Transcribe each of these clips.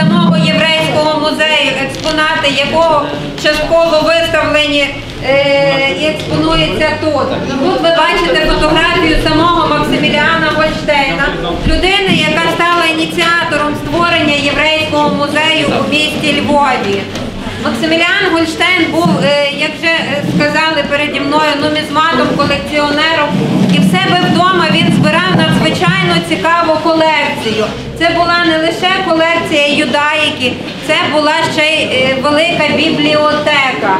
самого єврейського музею, експонати якого частково виставлені е, і експонуються тут. Тут ви бачите фотографію самого Максиміліана Гольштейна, людини, яка стала ініціатором створення єврейського музею у місті Львові. Максиміліан Гольштейн був, е, як вже сказали переді мною, нумізматом, колекціонером. І себе вдома він збирав надзвичайно цікаву колекцію. Це була не лише колекція юдаїки, це була ще й е, велика бібліотека.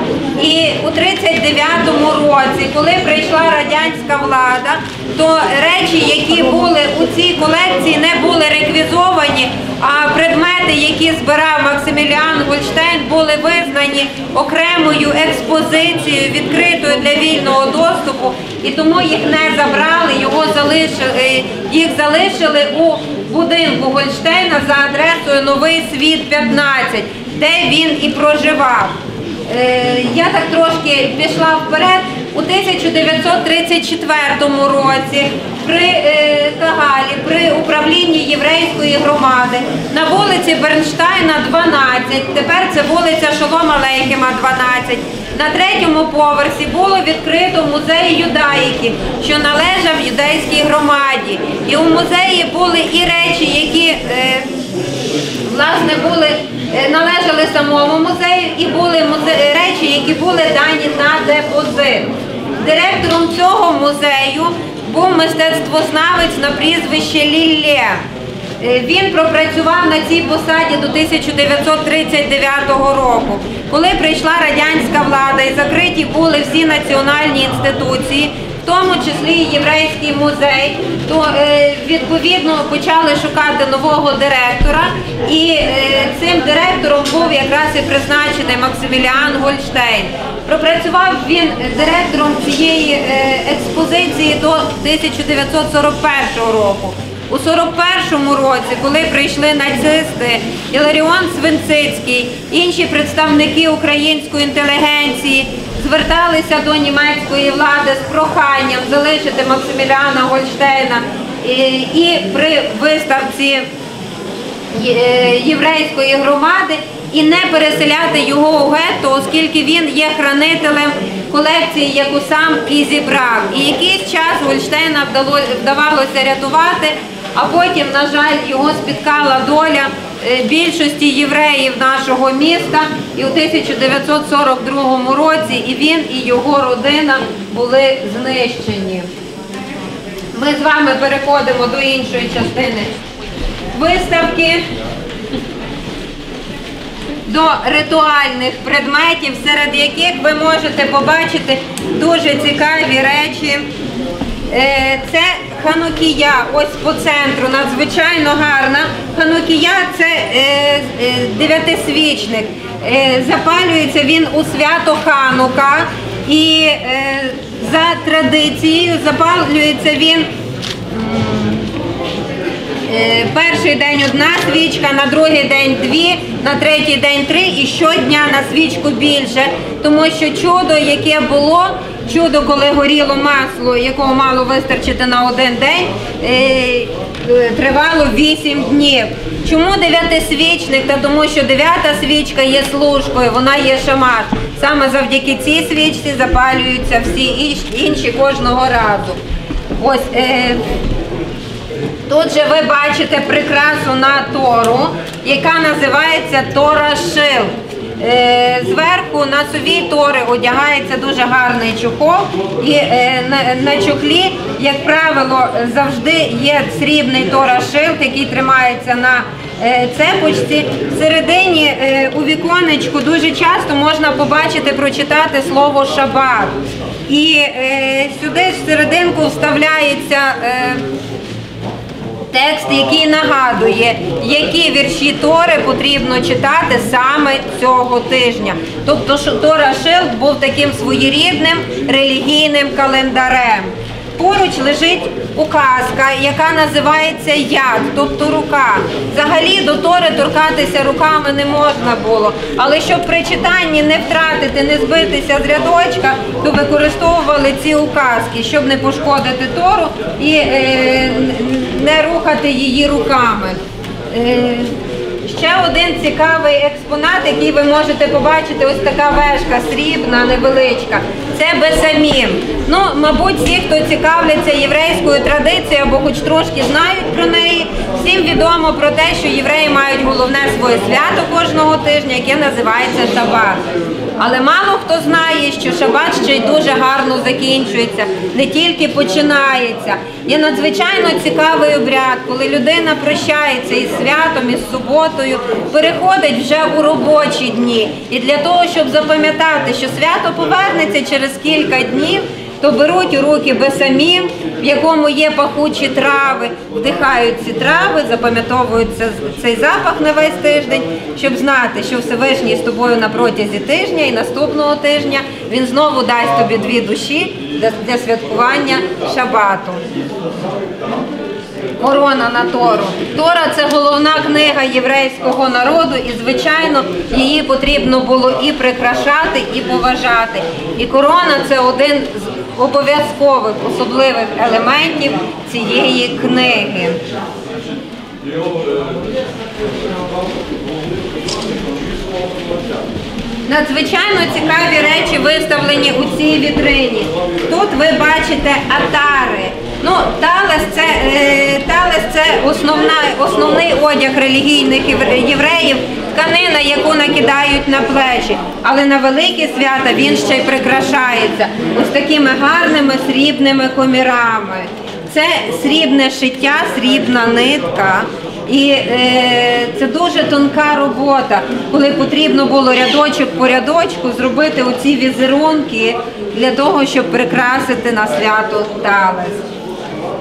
І у 39-му році, коли прийшла радянська влада, то речі, які були у цій колекції, не були реквізовані, а предмети, які збирав Максиміліан Гольштейн, були визнані окремою експозицією, відкритою для вільного доступу, і тому їх не забрали, його залишили, їх залишили у будинку Гольштейна за адресою Новий Світ 15, де він і проживав. Е, Я так трошки пішла вперед. У 1934 році при е, Кагалі, при управлінні єврейської громади на вулиці Бернштайна 12, тепер це вулиця Шолома Лейхема 12, на третьому поверсі було відкрито музей юдаїки, що належав юдейській громаді. І у музеї були і речі, які е, власне були е, належали самому музею і були музе- речі, які були дані на депозит. Директором цього музею був мистецтвознавець на прізвище Ліллє. Е, Він пропрацював на цій посаді до 1939 року. Коли прийшла радянська влада і закриті були всі національні інституції, в тому числі єврейський музей, то е, відповідно почали шукати нового директора, і е, цим директором був якраз і призначений Максиміліан Гольштейн. Пропрацював він директором цієї е, експозиції до 1941 року. У 41-му році, коли прийшли нацисти, Іларіон Свинцицький, інші представники української інтелігенції зверталися до німецької влади з проханням залишити Максиміліана Гольштейна і, при виставці єврейської громади і не переселяти його у гетто, оскільки він є хранителем колекції, яку сам і зібрав. І якийсь час Гольштейна вдавалося рятувати, а потім, на жаль, його спіткала доля е, більшості євреїв нашого міста. І у 1942 році і він, і його родина були знищені. Ми з вами переходимо до іншої частини виставки до ритуальних предметів, серед яких ви можете побачити дуже цікаві речі. Е, Це ханукія, ось по центру, надзвичайно гарна. Ханукія це е, е, дев'ятисвічник. Запалюється він у свято Ханука і за традицією запалюється він Перший день одна свічка, на другий день дві, на третій день три і щодня на свічку більше. Тому що чудо, яке було, чудо, коли горіло масло, якого мало вистачити на один день, е, тривало вісім днів. Чому дев'ятисвічник? Та тому що дев'ята свічка є служкою, вона є шамар. Саме завдяки цій свічці запалюються всі інші кожного разу. Ось е, Тут же ви бачите прикрасу на тору, яка називається Тора Шил. Е, Зверху на сові тори одягається дуже гарний чохол, і е, на, чохлі, як правило, завжди є срібний торашилд, який тримається на е, цепочці. Всередині у віконечку дуже часто можна побачити, прочитати слово шабат. І сюди всерединку вставляється. Текст, який нагадує, які вірші Тори потрібно читати саме цього тижня. Тобто Тора Шилд був таким своєрідним релігійним календарем. Поруч лежить указка, яка називається яд, тобто рука. Взагалі до Тори торкатися руками не можна було. Але щоб при читанні не втратити, не збитися з рядочка, то використовували ці указки, щоб не пошкодити Тору і е, не рухати її руками. Е, Ще один цікавий експонат, який ви можете побачити, ось така вешка срібна, невеличка. Це бесамін. Ну, мабуть, всі, хто цікавляться єврейською традицією або хоч трошки знають про неї, всім відомо про те, що євреї мають головне своє свято кожного тижня, яке називається Шабат. Але мало хто знає, що шабат ще й дуже гарно закінчується, не тільки починається. Є надзвичайно цікавий обряд, коли людина прощається із святом, із суботою, переходить вже у робочі дні. І для того, щоб запам'ятати, що свято повернеться через кілька днів, то беруть у руки бесамін, в якому є пахучі трави, вдихають ці трави, запам'ятовують це- цей запах на весь тиждень, щоб знати, що Всевишній з тобою на протязі тижня і наступного тижня він знову дасть тобі дві душі для святкування шабату. Корона на Тору. Тора це головна книга єврейського народу, і звичайно її потрібно було і прикрашати, і поважати. І корона це один з обов'язкових особливих елементів цієї книги. Надзвичайно цікаві речі виставлені у цій вітрині. Тут ви бачите атари. Ну, талес це, е, талес це основна, основний одяг релігійних євреїв, тканина, яку накидають на плечі. Але на великі свята він ще й прикрашається ось такими гарними срібними комірами. Це срібне шиття, срібна нитка. І е, це дуже тонка робота, коли потрібно було рядочок по рядочку зробити оці візерунки для того, щоб прикрасити на свято Талес.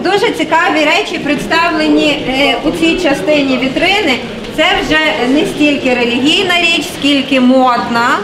Дуже цікаві речі представлені е, у цій частині вітрини. Це вже не стільки релігійна річ, скільки модна.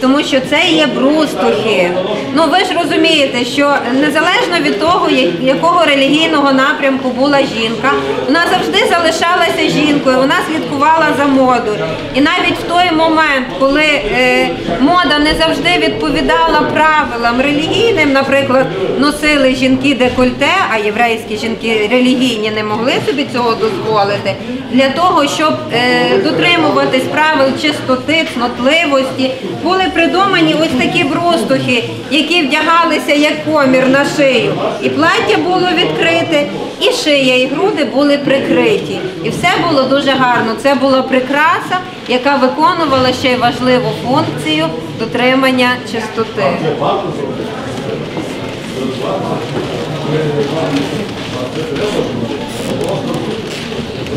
Тому що це є брустухи. Ну ви ж розумієте, що незалежно від того, якого релігійного напрямку була жінка, вона завжди залишалася жінкою, вона слідкувала за модою. І навіть в той момент, коли е, мода не завжди відповідала правилам релігійним, наприклад, носили жінки декольте, а єврейські жінки релігійні не могли собі цього дозволити. Для того, щоб е, дотримуватись правил чистоти, цнотливості, були придумані ось такі брустухи, які вдягалися як комір на шию. І плаття було відкрите, і шия, і груди були прикриті. І все було дуже гарно. Це була прикраса, яка виконувала ще й важливу функцію дотримання чистоти.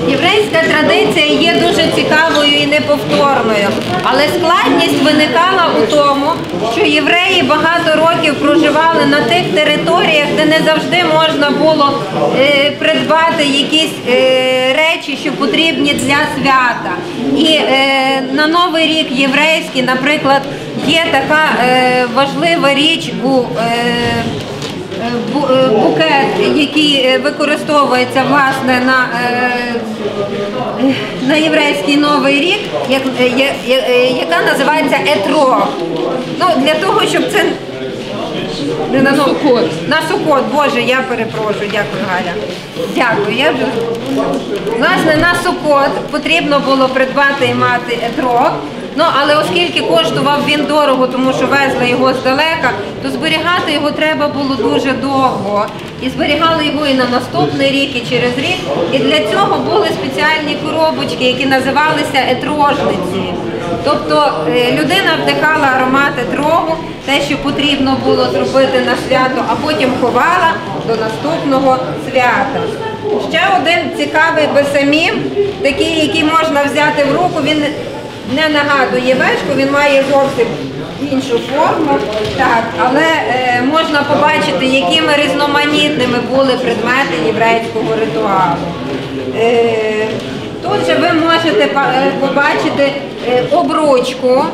Єврейська традиція є дуже цікавою і неповторною, але складність виникала у тому, що євреї багато років проживали на тих територіях, де не завжди можна було е, придбати якісь е, речі, що потрібні для свята. І е, на Новий рік єврейський, наприклад, є така е, важлива річ у. Е, букет, який е, використовується власне на, е, на єврейський новий рік, як, е, я- е, яка називається етро. Ну, для того, щоб це не на Сукот. На Сукот, Боже, я перепрошую, дякую, Галя. Дякую. Я вже... Власне, на Сукот потрібно було придбати і мати етрог. Ну, але оскільки коштував він дорого, тому що везли його здалека, то зберігати його треба було дуже довго. І зберігали його і на наступний рік, і через рік. І для цього були спеціальні коробочки, які називалися етрожниці. Тобто е, людина вдихала аромат етрогу, те, що потрібно було зробити на свято, а потім ховала до наступного свята. Ще один цікавий бесамін, такий, який можна взяти в руку, він не нагадує вешку, він має зовсім іншу форму. Так, але е, можна побачити, якими різноманітними були предмети єврейського ритуалу. Е, тут же ви можете е, побачити е, обручку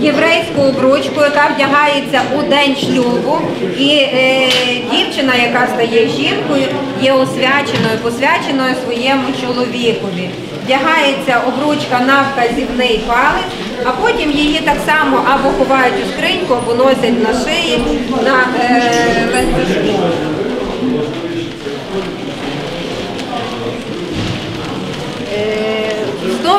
єврейську обручку, яка вдягається у день шлюбу, і е, дівчина, яка стає жінкою, є освяченою, посвяченою своєму чоловікові. Вдягається обручка на вказівний палець, а потім її так само або ховають у скриньку, або носять на шиї на е, ланцюжку. Е,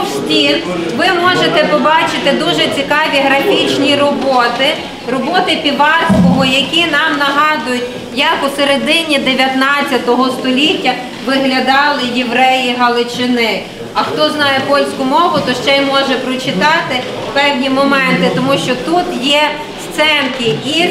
стін ви можете побачити дуже цікаві графічні роботи, роботи Піварського, які нам нагадують, як у середині 19 століття виглядали євреї Галичини. А хто знає польську мову, то ще й може прочитати певні моменти, тому що тут є сценки із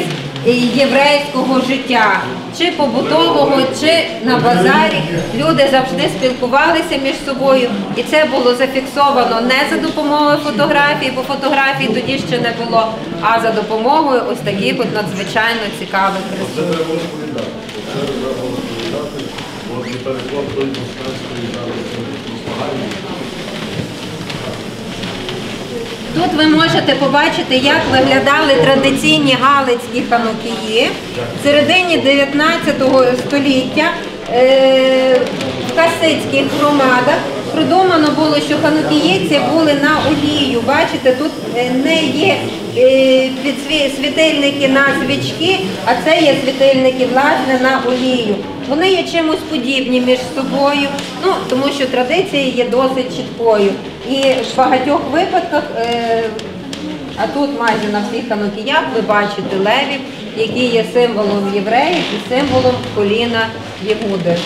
єврейського життя, чи побутового, чи на базарі. Люди завжди спілкувалися між собою, і це було зафіксовано не за допомогою фотографій, бо фотографій тоді ще не було, а за допомогою ось таких от надзвичайно цікавих рисунків. Це треба розповідати. Це треба розповідати. От і переклад той москальської зараз пропаганди. Тут ви можете побачити, як виглядали традиційні галицькі ханукії. В середині 19 століття е, в касицьких громадах придумано було, що ханукіїці були на олію. Бачите, тут е, не є е, світильники на свічки, а це є світильники власне на олію. Вони є чимось подібні між собою, ну тому що традиція є досить чіткою. І в багатьох випадках, е, а тут майже на всіх ханукіях ви бачите левів, які є символом євреїв і символом коліна Єгуди.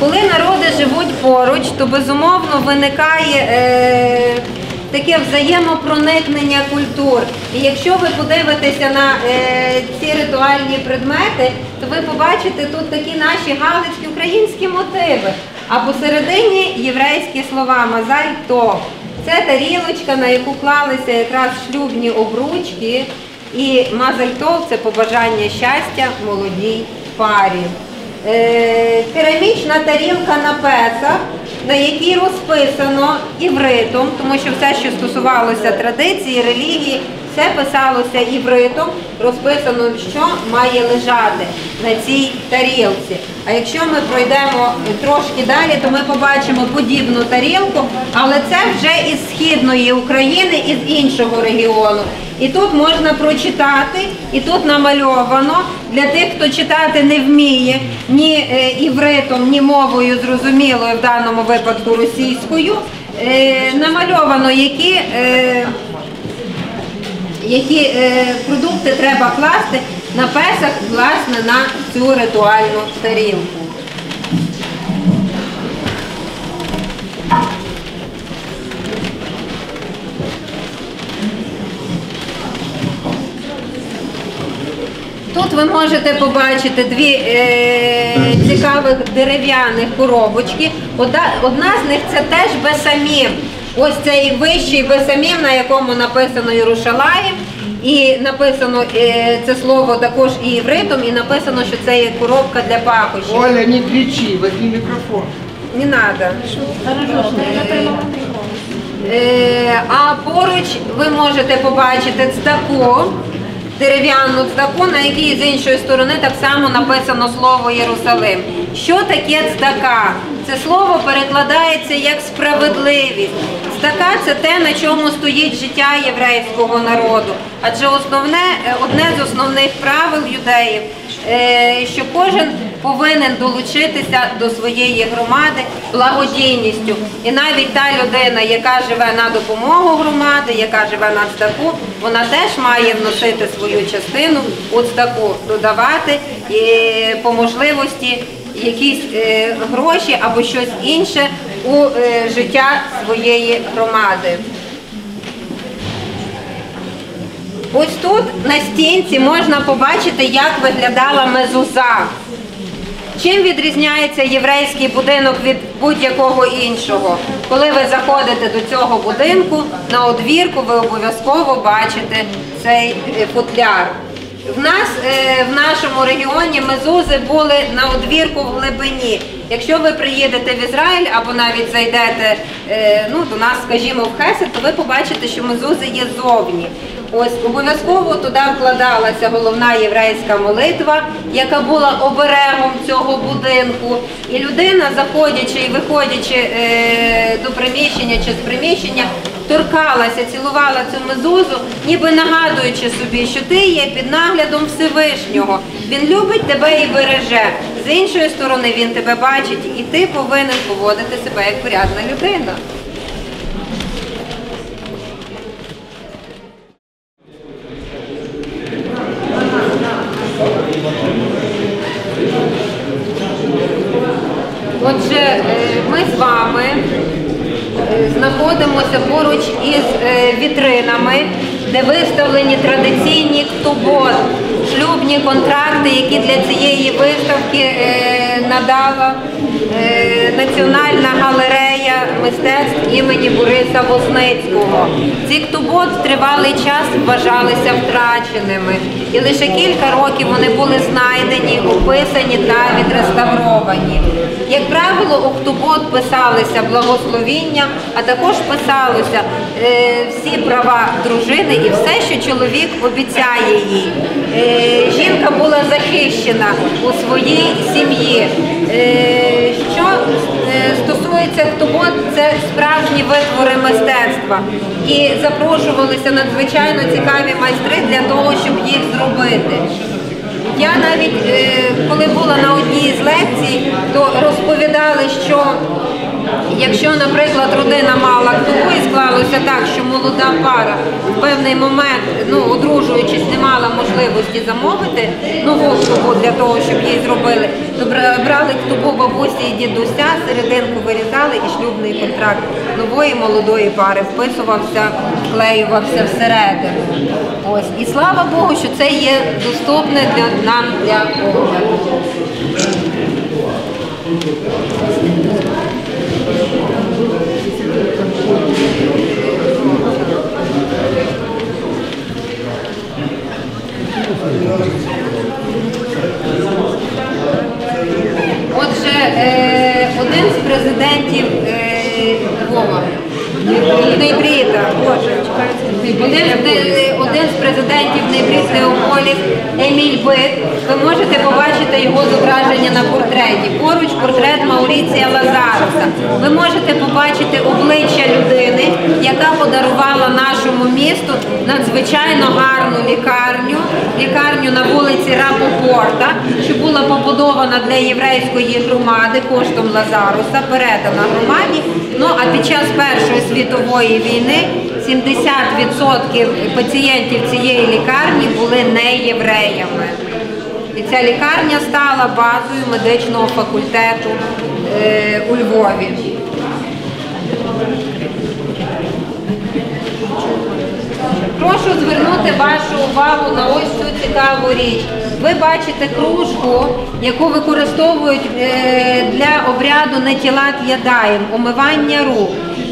Коли народи живуть поруч, то безумовно виникає е, таке взаємопроникнення культур. І якщо ви подивитеся на е, ці ритуальні предмети, то ви побачите тут такі наші галицькі українські мотиви. А посередині єврейські слова мазаль то. Це тарілочка, на яку клалися якраз шлюбні обручки, і мазальтов це побажання щастя молодій парі. Е, керамічна тарілка на Песах, на якій розписано івритом, тому що все, що стосувалося традиції, релігії, все писалося івритом, розписано, що має лежати на цій тарілці. А якщо ми пройдемо трошки далі, то ми побачимо подібну тарілку, але це вже із східної України, із іншого регіону. І тут можна прочитати, і тут намальовано для тих, хто читати не вміє ні е, івритом, ні мовою зрозумілою, в даному випадку російською. е, Намальовано, які, е, які продукти треба класти на песах, власне, на цю ритуальну тарілку. Тут ви можете побачити дві е, цікавих дерев'яних коробочки. Одна, одна з них це теж Бесамім. Ось цей вищий Бесамім, на якому написано Єрушалаїм. І написано е, це слово також і івритом, і написано, що це є коробка для пахощів. Оля, не кричи, возьми микрофон. Не треба. Е, а поруч ви можете побачити цдаку, дерев'яну цдаку, на якій з іншої сторони так само написано слово Єрусалим. Що таке цдака? Це слово перекладається як справедливість. Цдака – це те, на чому стоїть життя єврейського народу. Адже основне, е, одне з основних правил юдеїв, що кожен повинен долучитися до своєї громади благодійністю. І навіть та людина, яка живе на допомогу громади, яка живе на цдаку, вона теж має вносити свою частину у цдаку, додавати і по можливості якісь е, гроші або щось інше у е, життя своєї громади. Ось тут на стінці можна побачити, як виглядала мезуза. Чим відрізняється єврейський будинок від будь-якого іншого? Коли ви заходите до цього будинку, на одвірку ви обов'язково бачите цей е, футляр. В нас е, в нашому регіоні мезузи були на одвірку в глибині. Якщо ви приїдете в Ізраїль або навіть зайдете е, ну, до нас, скажімо, в Хесед, то ви побачите, що мезузи є зовні. Ось обов'язково туди вкладалася головна єврейська молитва, яка була оберегом цього будинку. І людина, заходячи і виходячи е, до приміщення чи з приміщення, торкалася, цілувала цю мезузу, ніби нагадуючи собі, що ти є під наглядом Всевишнього. Він любить тебе і береже. З іншої сторони, він тебе бачить, і ти повинен поводити себе як порядна людина. Традиційні ктубот, шлюбні контракти, які для цієї виставки е, надала е, Національна галерея мистецтв імені Бориса Возницького. Ці ктубот тривалий час вважалися втраченими, і лише кілька років вони були знайдені, описані та відреставровані. Як правило, у ктубот писалися благословіння, а також писалося е, всі права дружини і все, що чоловік обіцяє їй. Е, жінка була захищена у своїй сім'ї. Е, що стосується ктубот, це справжні витвори мистецтва. І запрошувалися надзвичайно цікаві майстри для того, щоб їх зробити. Я навіть е, коли була на одній з лекцій, то розповідали, що якщо, наприклад, родина мала ктубу і склалося так, що молода пара в певний момент, ну одружуючись, не мала можливості замовити нову для того, щоб її зробили, брали ктубу бабусі і дідуся, серединку вирізали і шлюбний контракт нової молодої пари вписувався, вклеювався всередину. Ось і слава Богу, що це є доступне для нам для огляду. Е, один з президентів е, Львова, Нейбріта, Боже, один, з один з президентів Нейбріт Леополів Еміль Бит. Ви можете побачити його зображення на портреті. Поруч портрет Мауріція Лазаруса. Ви можете побачити обличчя людини, яка подарувала нашому місту надзвичайно гарну лікарню, лікарню на вулиці Рапопорта, що була побудована для єврейської громади коштом Лазаруса, передана громаді. Ну а під час Першої світової війни 70% пацієнтів цієї лікарні були не євреями. І ця лікарня стала базою медичного факультету е, у Львові. Прошу звернути вашу увагу на ось цю цікаву річ. Ви бачите кружку, яку використовують е, для обряду нетілат ядаєм, умивання рук.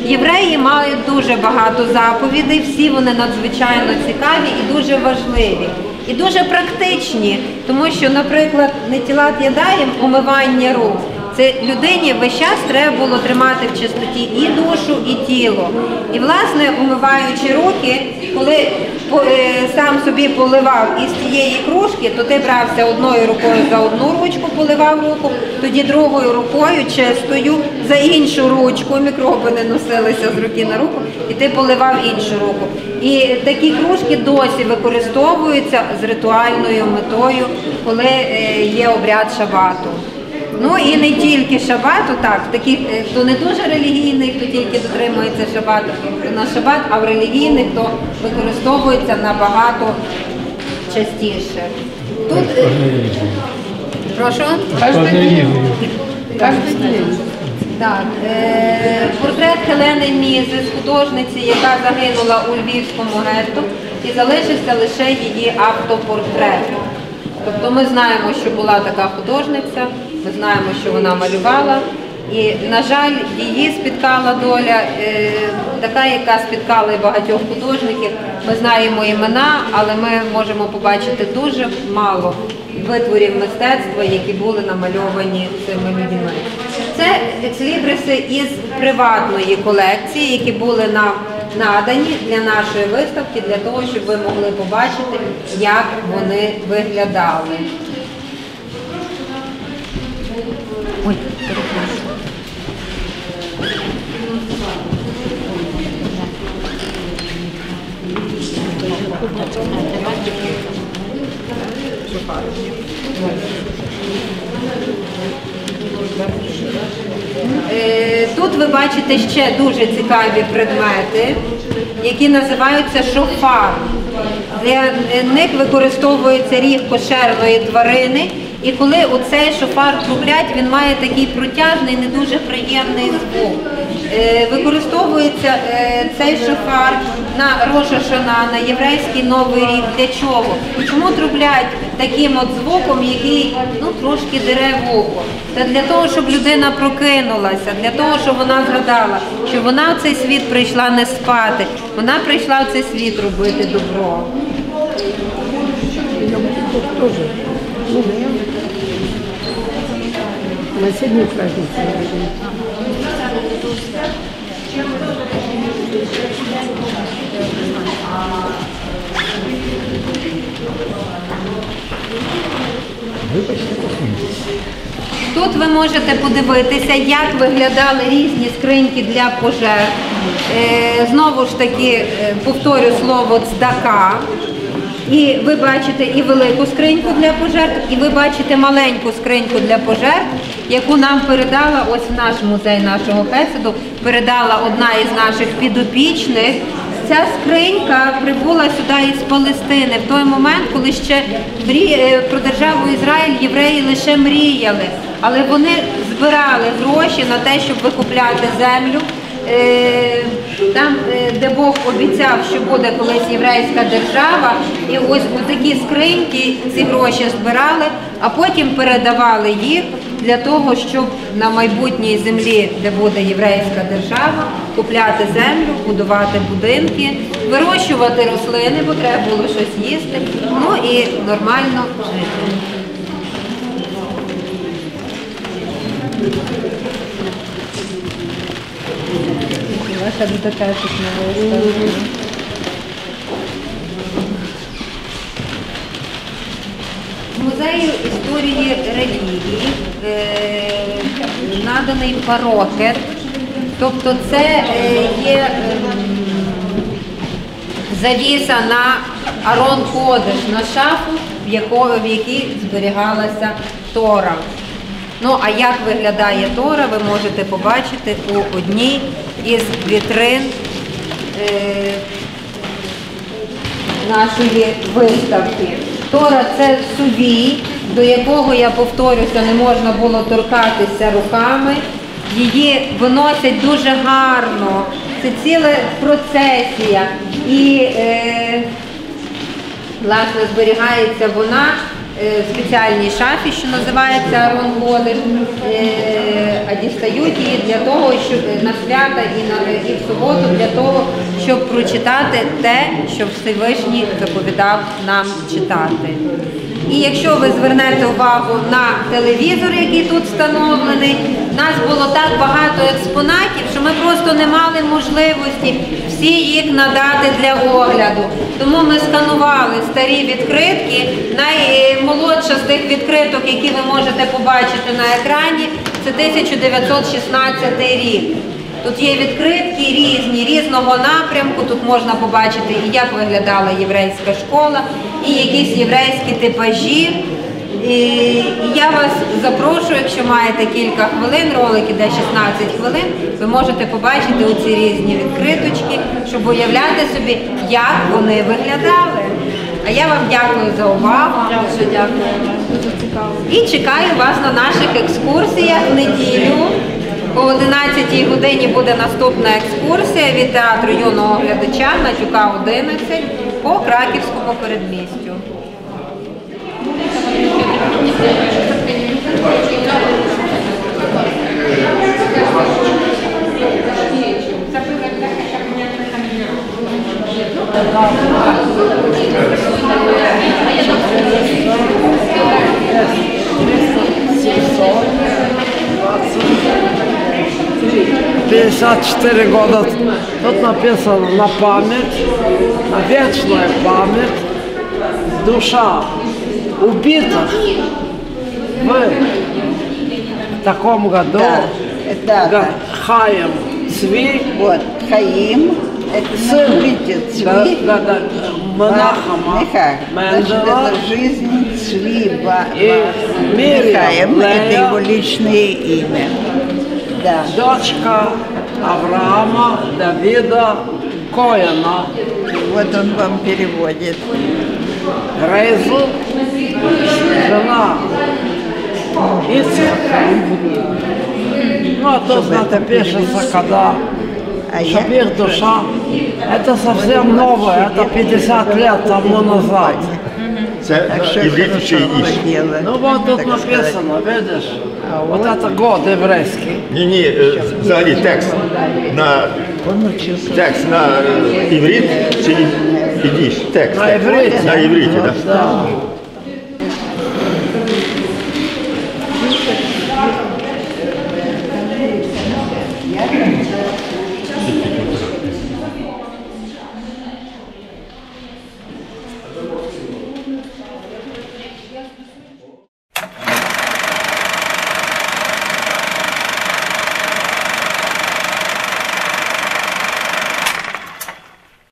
Євреї мають дуже багато заповідей, всі вони надзвичайно цікаві і дуже важливі. І дуже практичні, тому що, наприклад, не тілат ядаєм, умивання рук. Це людині весь час треба було тримати в чистоті і душу, і тіло. І власне, умиваючи руки, коли е, сам собі поливав із цієї кружки, то ти брався одною рукою за одну ручку, поливав руку, тоді другою рукою чистою за іншу ручку, мікроби не носилися з руки на руку, і ти поливав іншу руку. І такі кружки досі використовуються з ритуальною метою, коли е, є обряд шабату. Ну і не тільки шабату, так, таких, е, хто не дуже релігійний, хто тільки дотримується шабату, на шабат, а в релігійних то використовується набагато частіше. Тут е, прошу. Так, е, портрет Хелени Мізис, художниці, яка загинула у Львівському гетто, і залишився лише її автопортрет. Тобто ми знаємо, що була така художниця, ми знаємо, що вона малювала. І, на жаль, її спіткала доля, е, така, яка спіткала і багатьох художників. Ми знаємо імена, але ми можемо побачити дуже мало витворів мистецтва, які були намальовані цими людьми. Це екслібриси із приватної колекції, які були нам надані для нашої виставки, для того, щоб ви могли побачити, як вони виглядали. Ой, перепрошую. Тут ви бачите ще дуже цікаві предмети, які називаються шофар. Для е, них використовується ріг кошерної тварини. І коли оцей шофар трублять, він має такий протяжний, не дуже приємний звук. Е, Використовується е, цей шофар на Роша Шана, на єврейський новий рік. Для чого? Чому трублять таким от звуком, який ну трошки дере вухо? Та для того, щоб людина прокинулася, для того, щоб вона згадала, що вона в цей світ прийшла не спати, вона прийшла в цей світ робити добро. На седьмой праздник. Тут ви можете подивитися, як виглядали різні скриньки для пожертв. Е, знову ж таки, е, повторю слово цдака. І ви бачите і велику скриньку для пожертв, і ви бачите маленьку скриньку для пожертв, яку нам передала ось в наш музей нашого Хесиду, передала одна із наших підопічних. Ця скринька прибула сюди із Палестини в той момент, коли ще е, про державу Ізраїль євреї лише мріяли, але вони збирали гроші на те, щоб викупляти землю. Е, Там, е, де Бог обіцяв, що буде колись єврейська держава, і ось у такі скриньки ці гроші збирали, а потім передавали їх для того, щоб на майбутній землі, де буде єврейська держава, купляти землю, будувати будинки, вирощувати рослини, бо треба було щось їсти, ну і нормально жити. Ваша бібліотека Музею історії релігії е, наданий парокет, тобто це е, є ем, завіса на Арон Кодеш, на шафу, в якій зберігалася Тора. Ну, а як виглядає Тора, ви можете побачити у одній із вітрин е, нашої виставки. Тора це сувій, до якого, я повторюся, не можна було торкатися руками. Її виносять дуже гарно. Це ціла процесія. І е, власне зберігається вона спеціальній шафі, що називається Арон Кодиш, е, а дістають її для того, щоб на свята і на і в суботу для того, щоб прочитати те, що Всевишній заповідав нам читати. І якщо ви звернете увагу на телевізор, який тут встановлений, нас було так багато експонатів, що ми просто не мали можливості всі їх надати для огляду. Тому ми сканували старі відкритки. Наймолодша з тих відкриток, які ви можете побачити на екрані, це 1916 рік. Тут є відкритки різні, різного напрямку. Тут можна побачити і як виглядала єврейська школа, і якісь єврейські типажі. І я вас запрошую, якщо маєте кілька хвилин, ролик іде 16 хвилин, ви можете побачити оці різні відкриточки, щоб уявляти собі, як вони виглядали. А я вам дякую за увагу. Дуже дякую. І чекаю вас на наших екскурсіях в неділю. О 11 годині буде наступна екскурсія від театру юного глядача на Чука 11 по краківському передмістю. Thank you. 54 года. Тут написано на память, на вечную память, душа убитых в таком году да, да, Хаем Цви. Вот, Хаим. Это сын видит Цви. Да, да, да. Монахама. Менджела. Это жизнь Цви. И Мириам. Это его личное имя. Да. дочка Авраама, Давида, Коэна, Вот он вам переводит. Грейзл, жена Ицхака. Ну, а то, это пишется, когда А я? чтобы их душа, это совсем новое, это 50 лет тому назад. Це Так на что івриті чи хорошо іш? дело, Ну вот тут так сказать. написано, видишь, Вот это год єврейський. Ні, ні, е, взагалі текст на текст на іврит чи ідіш? Текст. На івриті. На івриті, так. Да.